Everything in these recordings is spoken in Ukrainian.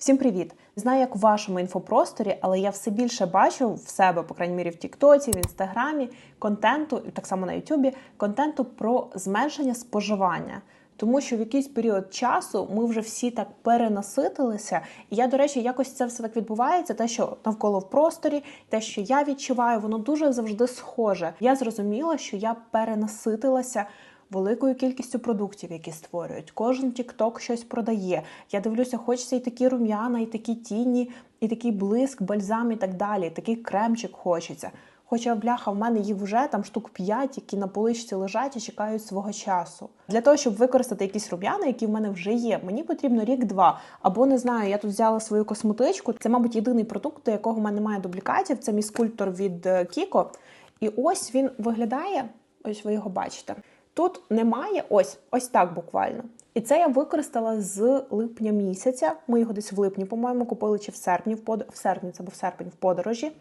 Всім привіт! Знаю, як в вашому інфопросторі, але я все більше бачу в себе, по крайній мірі, в Тіктоці, в Інстаграмі, контенту, і так само на Ютубі, контенту про зменшення споживання. Тому що в якийсь період часу ми вже всі так перенаситилися. І я, до речі, якось це все так відбувається. Те, що навколо в просторі, те, що я відчуваю, воно дуже завжди схоже. Я зрозуміла, що я перенаситилася великою кількістю продуктів, які створюють. Кожен тікток щось продає. Я дивлюся, хочеться і такі рум'яна, і такі тіні, і такий блиск, бальзам і так далі. Такий кремчик хочеться. Хоча бляха, в мене їх вже там штук 5, які на поличці лежать і чекають свого часу. Для того, щоб використати якісь рум'яна, які в мене вже є, мені потрібно рік-два. Або не знаю, я тут взяла свою косметичку. Це, мабуть, єдиний продукт, до якого в мене немає дублікатів. Це мій скульптор від Кіко. І ось він виглядає. Ось ви його бачите. Тут немає ось ось так буквально. І це я використала з липня місяця. Ми його десь в липні, по-моєму, купили чи в серпні, в под... в серпні, це був серпень в подорожі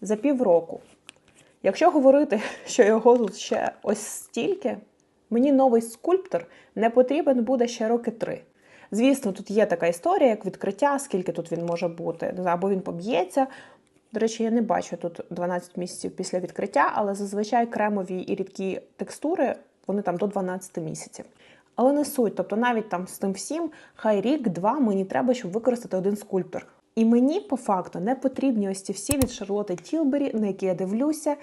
за півроку. Якщо говорити, що його тут ще ось стільки, мені новий скульптор не потрібен буде ще роки три. Звісно, тут є така історія, як відкриття, скільки тут він може бути. Або він поб'ється, до речі, я не бачу тут 12 місяців після відкриття, але зазвичай кремові і рідкі текстури вони там до 12 місяців. Але не суть, тобто навіть там з тим всім, хай рік-два мені треба, щоб використати один скульптор. І мені по факту не потрібні ось ці всі від Шарлоти Тілбері, на які я дивлюся.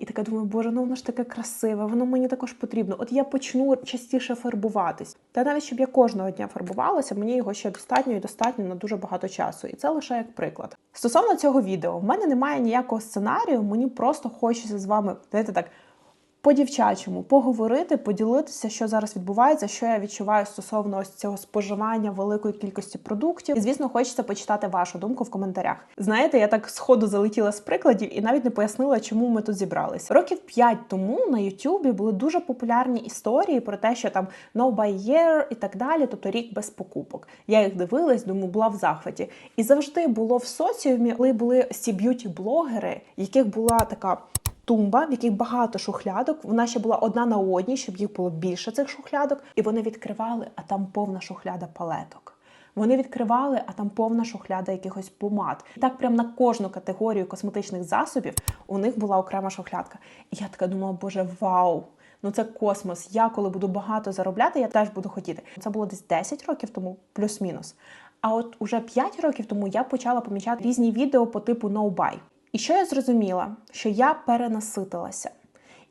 І така думаю, боже, ну воно ж таке красиве, воно мені також потрібно. От я почну частіше фарбуватись. Та навіть щоб я кожного дня фарбувалася, мені його ще достатньо і достатньо на дуже багато часу. І це лише як приклад. Стосовно цього відео, в мене немає ніякого сценарію, мені просто хочеться з вами, знаєте, так по-дівчачому поговорити, поділитися, що зараз відбувається, що я відчуваю стосовно ось цього споживання великої кількості продуктів. І звісно, хочеться почитати вашу думку в коментарях. Знаєте, я так сходу залетіла з прикладів і навіть не пояснила, чому ми тут зібралися. Років п'ять тому на Ютубі були дуже популярні історії про те, що там no buy year і так далі, тобто рік без покупок. Я їх дивилась, думаю, була в захваті. І завжди було в соціумі, коли були ці б'юті-блогери, яких була така тумба, в яких багато шухлядок. Вона ще була одна на одній, щоб їх було більше цих шухлядок. І вони відкривали, а там повна шухляда палеток. Вони відкривали, а там повна шухляда якихось помад. І так, прямо на кожну категорію косметичних засобів у них була окрема шухлядка. І я така думала, боже, вау! Ну це космос. Я коли буду багато заробляти, я теж буду хотіти. Це було десь 10 років тому, плюс-мінус. А от уже 5 років тому я почала помічати різні відео по типу no buy. І що я зрозуміла? Що я перенаситилася.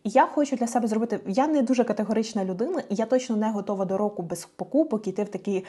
І я хочу для себе зробити. Я не дуже категорична людина, і я точно не готова до року без покупок іти в такий е,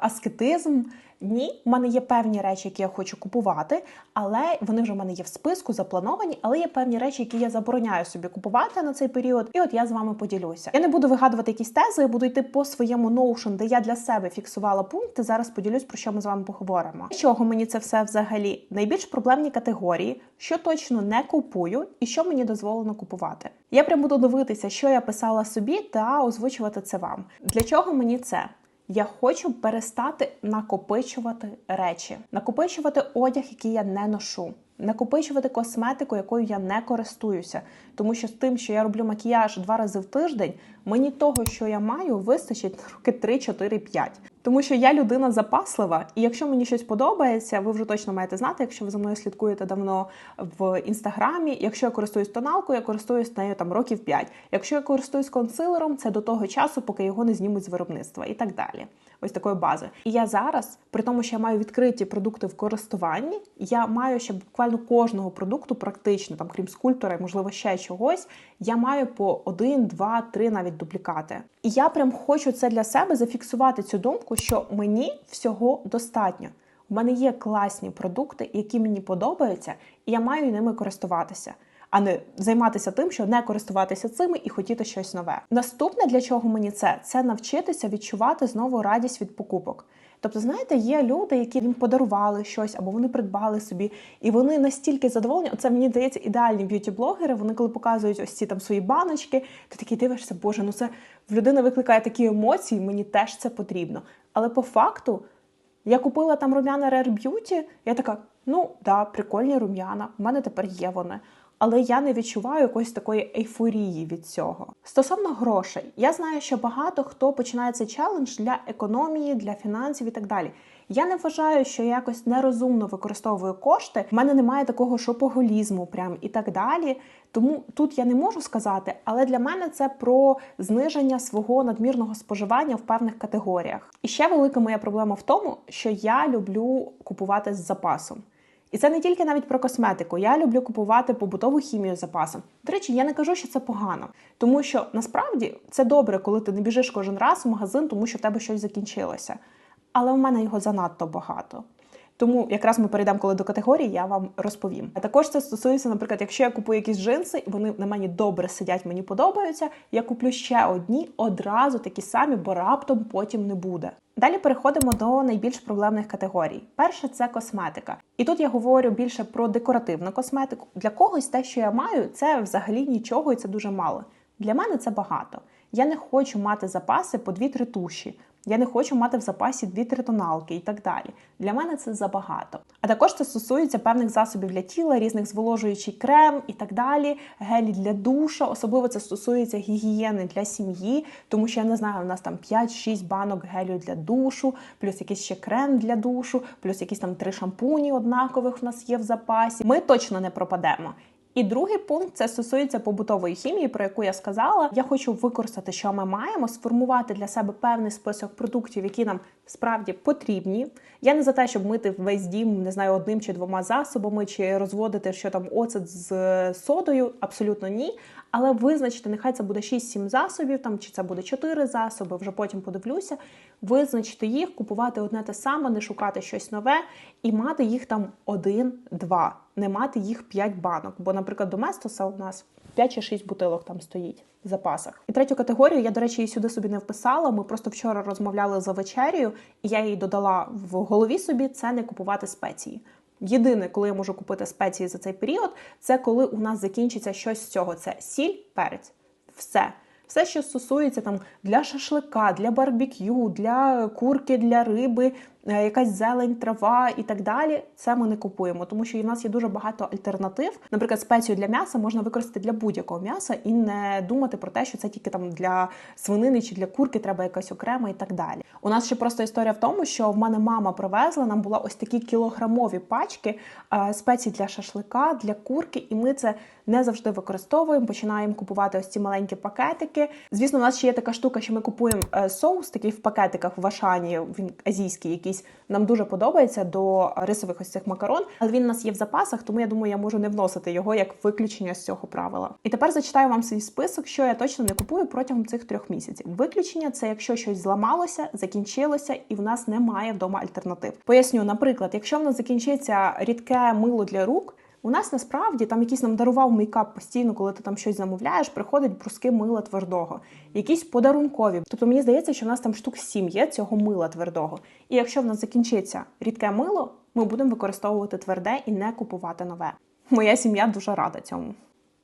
аскетизм. Ні, в мене є певні речі, які я хочу купувати, але вони вже в мене є в списку, заплановані. Але є певні речі, які я забороняю собі купувати на цей період. І от я з вами поділюся. Я не буду вигадувати якісь тези, я буду йти по своєму Notion, де я для себе фіксувала пункти. Зараз поділюсь, про що ми з вами поговоримо. З чого мені це все взагалі? Найбільш проблемні категорії, що точно не купую, і що мені дозволено купувати. Я прям буду дивитися, що я писала собі, та озвучувати це вам. Для чого мені це? Я хочу перестати накопичувати речі, накопичувати одяг, який я не ношу, накопичувати косметику, якою я не користуюся. Тому що з тим, що я роблю макіяж два рази в тиждень, мені того, що я маю, вистачить роки 3, 4, 5. Тому що я людина запаслива, і якщо мені щось подобається, ви вже точно маєте знати, якщо ви за мною слідкуєте давно в інстаграмі. Якщо я користуюсь тоналкою, я користуюсь нею там років 5. Якщо я користуюсь консилером, це до того часу, поки його не знімуть з виробництва і так далі. Ось такої бази. І я зараз, при тому, що я маю відкриті продукти в користуванні, я маю ще буквально кожного продукту, практично, там, крім скульптора, можливо, ще чогось, я маю по один, два, три навіть дублікати. І я прям хочу це для себе зафіксувати цю думку, що мені всього достатньо. У мене є класні продукти, які мені подобаються, і я маю ними користуватися. А не займатися тим, що не користуватися цими і хотіти щось нове. Наступне для чого мені це це навчитися відчувати знову радість від покупок. Тобто, знаєте, є люди, які їм подарували щось або вони придбали собі, і вони настільки задоволені. Оце мені здається ідеальні б'юті-блогери. Вони коли показують ось ці там свої баночки, ти такий дивишся, боже, ну це в людини викликає такі емоції, мені теж це потрібно. Але по факту я купила там рум'яна Rare Beauty, я така, ну да, прикольні рум'яна, в мене тепер є вони але я не відчуваю якоїсь такої ейфорії від цього. Стосовно грошей, я знаю, що багато хто починає цей челендж для економії, для фінансів і так далі. Я не вважаю, що я якось нерозумно використовую кошти. В мене немає такого шопоголізму, прям і так далі. Тому тут я не можу сказати, але для мене це про зниження свого надмірного споживання в певних категоріях. І ще велика моя проблема в тому, що я люблю купувати з запасом. І це не тільки навіть про косметику. Я люблю купувати побутову хімію запасом. До речі, я не кажу, що це погано, тому що насправді це добре, коли ти не біжиш кожен раз в магазин, тому що в тебе щось закінчилося. Але в мене його занадто багато. Тому якраз ми перейдемо коли до категорії, я вам розповім. А також це стосується, наприклад, якщо я купую якісь джинси, вони на мені добре сидять, мені подобаються. Я куплю ще одні одразу такі самі, бо раптом потім не буде. Далі переходимо до найбільш проблемних категорій. Перше це косметика. І тут я говорю більше про декоративну косметику. Для когось те, що я маю, це взагалі нічого, і це дуже мало. Для мене це багато. Я не хочу мати запаси по 2-3 туші. Я не хочу мати в запасі 2-3 тоналки і так далі. Для мене це забагато. А також це стосується певних засобів для тіла, різних зволожуючий крем і так далі, гелі для душа. Особливо це стосується гігієни для сім'ї, тому що я не знаю, у нас там 5-6 банок гелю для душу, плюс якийсь ще крем для душу, плюс якісь там три шампуні однакових в нас є в запасі. Ми точно не пропадемо. І другий пункт це стосується побутової хімії, про яку я сказала. Я хочу використати, що ми маємо, сформувати для себе певний список продуктів, які нам справді потрібні. Я не за те, щоб мити весь дім, не знаю, одним чи двома засобами, чи розводити що там оцет з содою. Абсолютно ні. Але визначити, нехай це буде 6-7 засобів, там чи це буде 4 засоби, вже потім подивлюся. Визначити їх, купувати одне те саме, не шукати щось нове і мати їх там один-два, не мати їх 5 банок. Бо, наприклад, до Местоса у нас 5 чи 6 бутилок там стоїть в запасах. І третю категорію я, до речі, її сюди собі не вписала. Ми просто вчора розмовляли за вечерю, і я її додала в голові собі це не купувати спеції. Єдине, коли я можу купити спеції за цей період, це коли у нас закінчиться щось з цього: це сіль, перець, все. Все, що стосується там для шашлика, для барбекю, для курки, для риби, якась зелень, трава і так далі. Це ми не купуємо, тому що у нас є дуже багато альтернатив. Наприклад, спецію для м'яса можна використати для будь-якого м'яса і не думати про те, що це тільки там для свинини чи для курки треба якась окрема і так далі. У нас ще просто історія в тому, що в мене мама привезла, нам була ось такі кілограмові пачки е, спецій для шашлика, для курки, і ми це не завжди використовуємо. Починаємо купувати ось ці маленькі пакетики. Звісно, у нас ще є така штука, що ми купуємо е, соус такий в пакетиках в Ашані, він азійський, який якийсь нам дуже подобається до рисових ось цих макарон, але він у нас є в запасах, тому я думаю, я можу не вносити його як виключення з цього правила. І тепер зачитаю вам свій список, що я точно не купую протягом цих трьох місяців. Виключення це якщо щось зламалося, закінчилося, і в нас немає вдома альтернатив. Поясню, наприклад, якщо в нас закінчиться рідке мило для рук. У нас насправді там якийсь нам дарував мейкап постійно, коли ти там щось замовляєш, приходить бруски мила твердого, якісь подарункові. Тобто мені здається, що в нас там штук сім є цього мила твердого. І якщо в нас закінчиться рідке мило, ми будемо використовувати тверде і не купувати нове. Моя сім'я дуже рада цьому.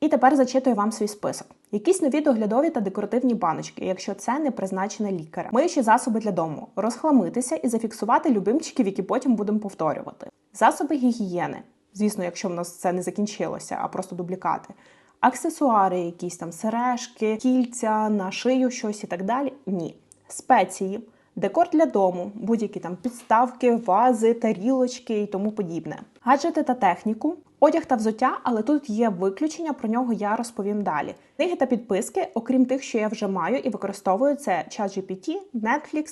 І тепер зачитую вам свій список. Якісь нові доглядові та декоративні баночки, якщо це не призначене лікарем. Миючі засоби для дому, розхламитися і зафіксувати любимчиків, які потім будемо повторювати. Засоби гігієни, Звісно, якщо в нас це не закінчилося, а просто дублікати. Аксесуари, якісь там сережки, кільця, на шию щось і так далі. Ні. Спеції, декор для дому, будь-які там підставки, вази, тарілочки і тому подібне. Гаджети та техніку, одяг та взуття, але тут є виключення, про нього я розповім далі. Книги та підписки, окрім тих, що я вже маю і використовую, це ChatGPT, Netflix,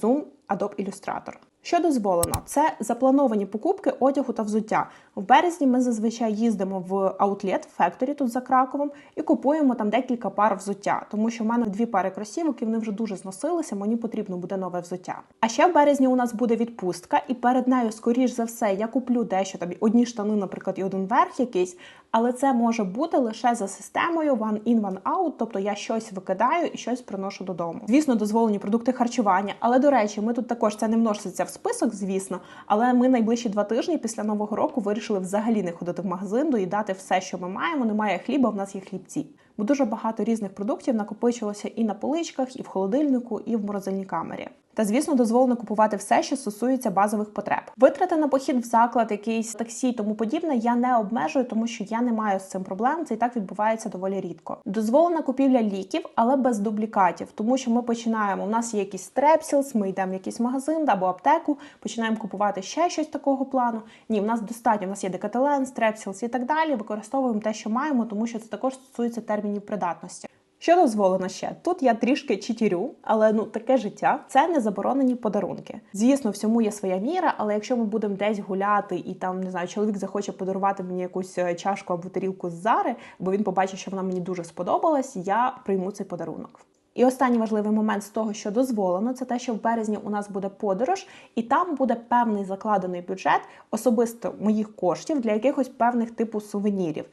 Zoom, Adobe Illustrator. Що дозволено, це заплановані покупки одягу та взуття. В березні ми зазвичай їздимо в Outlet Factory тут за Краковом і купуємо там декілька пар взуття, тому що в мене дві пари кросівок і вони вже дуже зносилися. Мені потрібно буде нове взуття. А ще в березні у нас буде відпустка, і перед нею, скоріш за все, я куплю дещо там одні штани, наприклад, і один верх якийсь. Але це може бути лише за системою one in, one out, тобто я щось викидаю і щось приношу додому. Звісно, дозволені продукти харчування. Але до речі, ми тут також це не вноситься в список, звісно. Але ми найближчі два тижні після нового року вирішили взагалі не ходити в магазин, доїдати все, що ми маємо. Немає хліба, в нас є хлібці. бо дуже багато різних продуктів накопичилося і на поличках, і в холодильнику, і в морозильній камері. Та, звісно, дозволено купувати все, що стосується базових потреб. Витрати на похід в заклад, якийсь таксі, тому подібне, я не обмежую, тому що я не маю з цим проблем. Це і так відбувається доволі рідко. Дозволена купівля ліків, але без дублікатів, тому що ми починаємо. У нас є якийсь стрепсілс, ми йдемо в якийсь магазин або аптеку, починаємо купувати ще щось такого плану. Ні, в нас достатньо. У нас є декателен, стрепсілс і так далі. Використовуємо те, що маємо, тому що це також стосується термінів придатності. Що дозволено ще? Тут я трішки читірю, але ну таке життя це не заборонені подарунки. Звісно, всьому є своя міра, але якщо ми будемо десь гуляти і там не знаю, чоловік захоче подарувати мені якусь е, чашку або тарілку з зари, бо він побачить, що вона мені дуже сподобалась, я прийму цей подарунок. І останній важливий момент з того, що дозволено, це те, що в березні у нас буде подорож, і там буде певний закладений бюджет особисто моїх коштів для якихось певних типу сувенірів.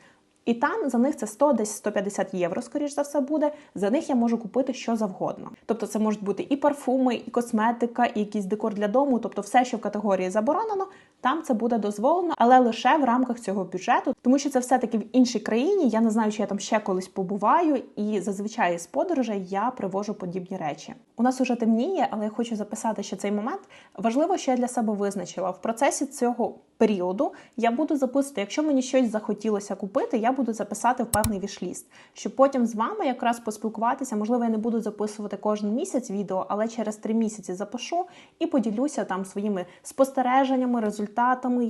І там за них це 100, десь 150 євро, скоріш за все, буде. За них я можу купити що завгодно. Тобто, це можуть бути і парфуми, і косметика, і якийсь декор для дому. Тобто, все, що в категорії заборонено, там це буде дозволено, але лише в рамках цього бюджету, тому що це все таки в іншій країні. Я не знаю, чи я там ще колись побуваю, і зазвичай з подорожей я привожу подібні речі. У нас уже темніє, але я хочу записати ще цей момент. Важливо, що я для себе визначила в процесі цього періоду. Я буду записувати, якщо мені щось захотілося купити, я буду записати в певний вішліст, щоб потім з вами якраз поспілкуватися. Можливо, я не буду записувати кожен місяць відео, але через три місяці запишу і поділюся там своїми спостереженнями, результатами,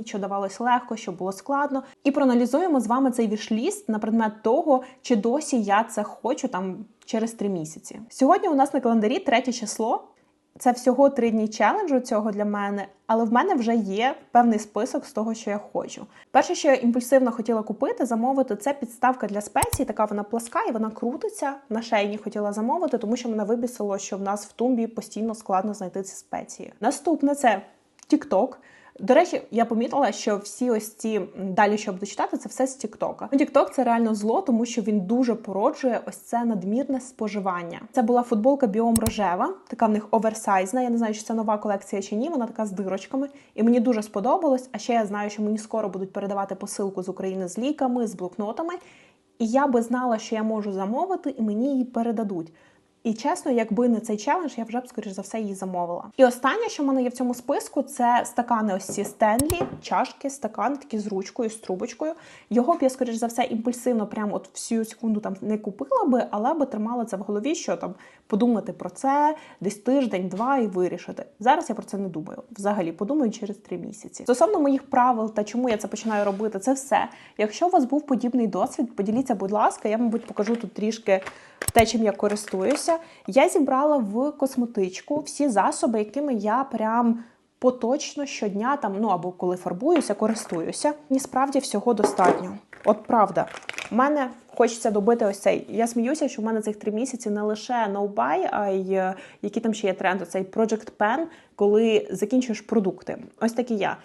що давалось легко, що було складно. І проаналізуємо з вами цей вішліст на предмет того, чи досі я це хочу там через три місяці. Сьогодні у нас на календарі третє число. Це всього три дні челенджу цього для мене, але в мене вже є певний список з того, що я хочу. Перше, що я імпульсивно хотіла купити, замовити, це підставка для спецій. Така вона пласка і вона крутиться. На шейні хотіла замовити, тому що мене вибісило, що в нас в тумбі постійно складно знайти ці спеції. Наступне це TikTok. До речі, я помітила, що всі ось ці далі, що буду читати, це все з Тіктока. Тікток це реально зло, тому що він дуже породжує ось це надмірне споживання. Це була футболка біом рожева, така в них оверсайзна. Я не знаю, чи це нова колекція чи ні. Вона така з дирочками, і мені дуже сподобалось. А ще я знаю, що мені скоро будуть передавати посилку з України з ліками, з блокнотами. І я би знала, що я можу замовити, і мені її передадуть. І чесно, якби не цей челендж, я вже б скоріш за все її замовила. І останнє, що в мене є в цьому списку, це стакани ось ці Стенлі, чашки, стакани такі з ручкою, з трубочкою. Його б я, скоріш за все, імпульсивно, прямо от всю секунду там не купила би, але би тримала це в голові, що там подумати про це десь тиждень-два і вирішити. Зараз я про це не думаю. Взагалі подумаю через три місяці. Стосовно моїх правил та чому я це починаю робити, це все. Якщо у вас був подібний досвід, поділіться, будь ласка, я, мабуть, покажу тут трішки те, чим я користуюся. Я зібрала в косметичку всі засоби, якими я прям. Поточно щодня там, ну або коли фарбуюся, користуюся. Мені справді всього достатньо. От правда, в мене хочеться добити ось цей. Я сміюся, що в мене цих три місяці не лише no buy, а й е, які там ще є тренди, цей Project Pen, коли закінчуєш продукти. Ось такий я.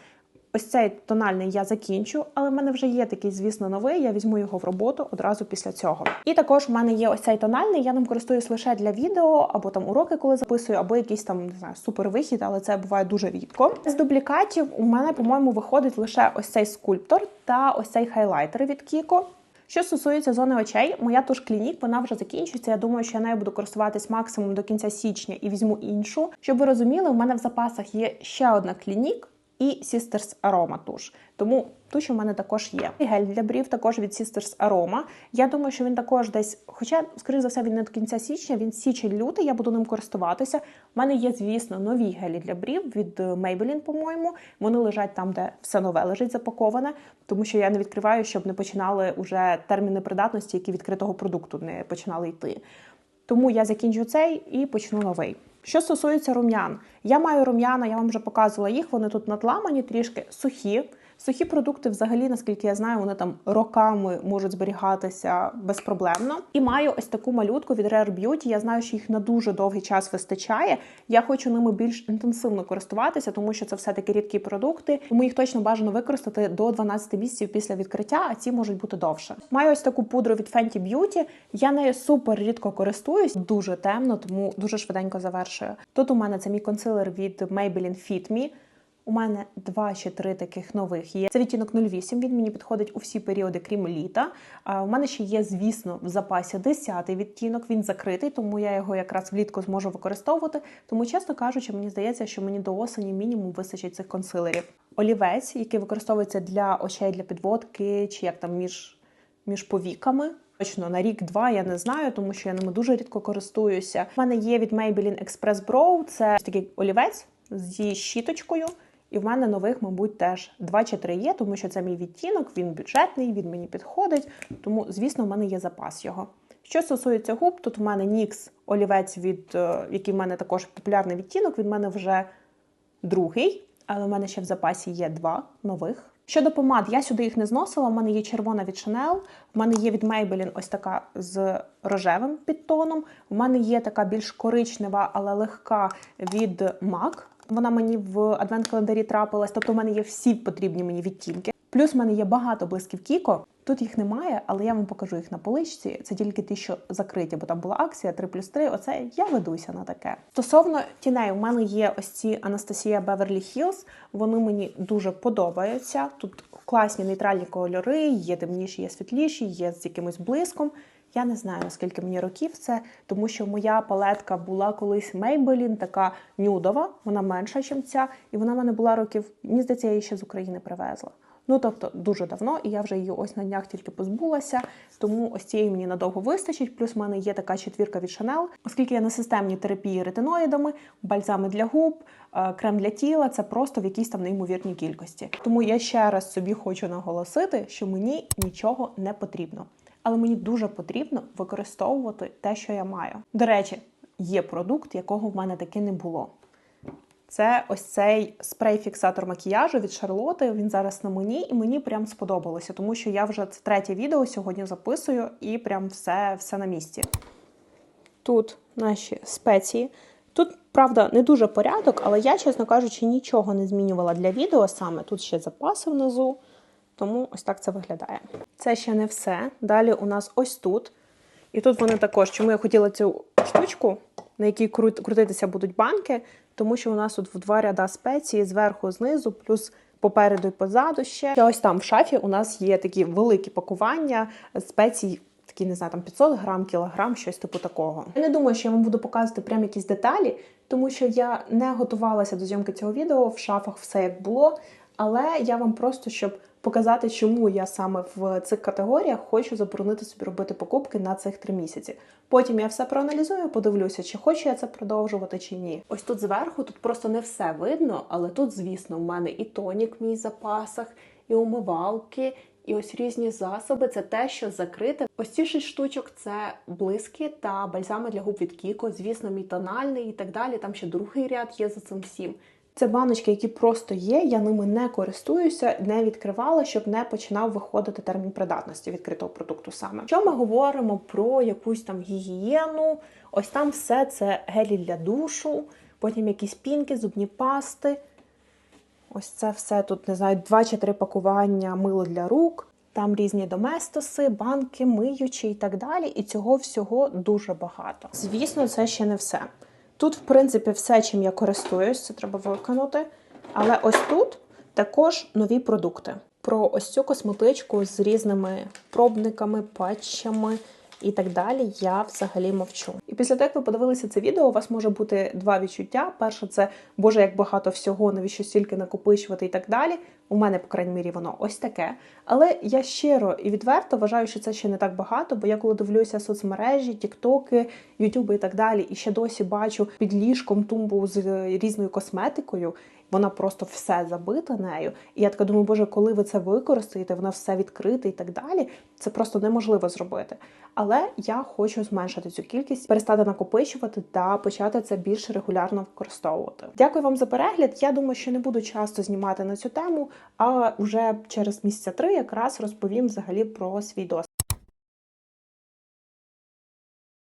Ось цей тональний я закінчу, але в мене вже є такий, звісно, новий. Я візьму його в роботу одразу після цього. І також в мене є ось цей тональний. Я ним користуюсь лише для відео, або там уроки, коли записую, або якийсь там не знаю, супервихід, але це буває дуже рідко. З дублікатів у мене, по-моєму, виходить лише ось цей скульптор та ось цей хайлайтер від Кіко. Що стосується зони очей, моя туш клінік вона вже закінчується. Я думаю, що я нею буду користуватись максимум до кінця січня і візьму іншу. Щоб ви розуміли, у мене в запасах є ще одна клінік і Sisters Aroma туш. Тому туш у мене також є. І гель для брів також від Sisters Aroma. Я думаю, що він також десь, хоча, скоріш за все, він не до кінця січня, він січень-лютий, я буду ним користуватися. У мене є, звісно, нові гелі для брів від Maybelline, по-моєму. Вони лежать там, де все нове лежить запаковане, тому що я не відкриваю, щоб не починали уже терміни придатності, які відкритого продукту не починали йти. Тому я закінчу цей і почну новий. Що стосується рум'ян, я маю рум'яна, я вам вже показувала їх, вони тут надламані, трішки сухі. Сухі продукти, взагалі, наскільки я знаю, вони там роками можуть зберігатися безпроблемно. І маю ось таку малютку від Rare Beauty. Я знаю, що їх на дуже довгий час вистачає. Я хочу ними більш інтенсивно користуватися, тому що це все-таки рідкі продукти. Тому їх точно бажано використати до 12 місяців після відкриття, а ці можуть бути довше. Маю ось таку пудру від Fenty Beauty. Я нею супер рідко користуюсь, дуже темно, тому дуже швиденько завершую. Тут у мене це мій консилер від Maybelline Fit Me. У мене два чи три таких нових є. Це відтінок 08, Він мені підходить у всі періоди, крім літа. А у мене ще є, звісно, в запасі 10 відтінок. Він закритий, тому я його якраз влітку зможу використовувати. Тому, чесно кажучи, мені здається, що мені до осені мінімум вистачить цих консилерів. Олівець, який використовується для очей для підводки, чи як там між, між повіками. Точно на рік-два я не знаю, тому що я ними дуже рідко користуюся. У мене є від Maybelline Express Brow, це такий олівець зі щіточкою. І в мене нових, мабуть, теж два чи три є, тому що це мій відтінок, він бюджетний, він мені підходить. Тому, звісно, в мене є запас його. Що стосується губ, тут в мене NYX олівець, від, е, який в мене також популярний відтінок, від мене вже другий, але в мене ще в запасі є два нових. Щодо помад, я сюди їх не зносила. У мене є червона від Chanel, в мене є від Maybelline ось така з рожевим підтоном. У мене є така більш коричнева, але легка від MAC. Вона мені в адвент-календарі трапилась, тобто в мене є всі потрібні мені відтінки. Плюс в мене є багато блисків Кіко. Тут їх немає, але я вам покажу їх на поличці. Це тільки ті, що закриті, бо там була акція 3 плюс 3. Оце я ведуся на таке. Стосовно тіней, у мене є ось ці Анастасія Беверлі Хілз. Вони мені дуже подобаються. Тут класні нейтральні кольори, є темніші, є світліші, є з якимось блиском. Я не знаю, наскільки мені років це, тому що моя палетка була колись Maybelline, така нюдова, вона менша, ніж ця, і вона в мене була років, мені здається, я її ще з України привезла. Ну, тобто, дуже давно, і я вже її ось на днях тільки позбулася, тому ось цієї мені надовго вистачить. Плюс в мене є така четвірка від Chanel. Оскільки я на системній терапії ретиноїдами, бальзами для губ, е, крем для тіла це просто в якійсь там неймовірній кількості. Тому я ще раз собі хочу наголосити, що мені нічого не потрібно. Але мені дуже потрібно використовувати те, що я маю. До речі, є продукт, якого в мене таки не було. Це ось цей спрей-фіксатор макіяжу від Шарлоти. Він зараз на мені, і мені прям сподобалося, тому що я вже це третє відео сьогодні записую і прям все, все на місці. Тут наші спеції. Тут, правда, не дуже порядок, але я, чесно кажучи, нічого не змінювала для відео саме. Тут ще запаси внизу, тому ось так це виглядає. Це ще не все. Далі у нас ось тут. І тут вони також, чому я хотіла цю штучку, на якій крутитися будуть банки, тому що у нас тут в два ряда спеції зверху, знизу, плюс попереду і позаду ще. І ось там в шафі у нас є такі великі пакування спецій. Такі, не знаю, там 500 грам, кілограм, щось типу такого. Я не думаю, що я вам буду показувати прям якісь деталі, тому що я не готувалася до зйомки цього відео, в шафах все як було. Але я вам просто щоб показати, чому я саме в цих категоріях хочу заборонити собі робити покупки на цих три місяці. Потім я все проаналізую, подивлюся, чи хочу я це продовжувати, чи ні. Ось тут зверху тут просто не все видно, але тут, звісно, в мене і тонік в мій запасах, і умивалки. І ось різні засоби це те, що закрите. Ось ці шість штучок це блиски та бальзами для губ від Кіко. Звісно, мій тональний і так далі. Там ще другий ряд є за цим всім. Це баночки, які просто є, я ними не користуюся, не відкривала, щоб не починав виходити термін придатності відкритого продукту саме. Що ми говоримо про якусь там гігієну? Ось там все це гелі для душу, потім якісь пінки, зубні пасти. Ось це все тут, не знаю, два чи три пакування мило для рук. Там різні доместоси, банки, миючі і так далі. І цього всього дуже багато. Звісно, це ще не все. Тут, в принципі, все, чим я користуюсь, це треба виконати. Але ось тут також нові продукти. Про ось цю косметичку з різними пробниками, патчами і так далі, я взагалі мовчу. І після того, як ви подивилися це відео, у вас може бути два відчуття. Перше, це Боже, як багато всього, навіщо стільки накопичувати і так далі. У мене, по крайній мірі, воно ось таке. Але я щиро і відверто вважаю, що це ще не так багато, бо я коли дивлюся соцмережі, тіктоки, ютуби і так далі, і ще досі бачу під ліжком тумбу з різною косметикою. Вона просто все забита нею. І я така думаю, боже, коли ви це використаєте, вона все відкрите і так далі. Це просто неможливо зробити. Але я хочу зменшити цю кількість, перестати накопичувати та почати це більш регулярно використовувати. Дякую вам за перегляд. Я думаю, що не буду часто знімати на цю тему, а вже через місяця три якраз розповім взагалі про свій досвід.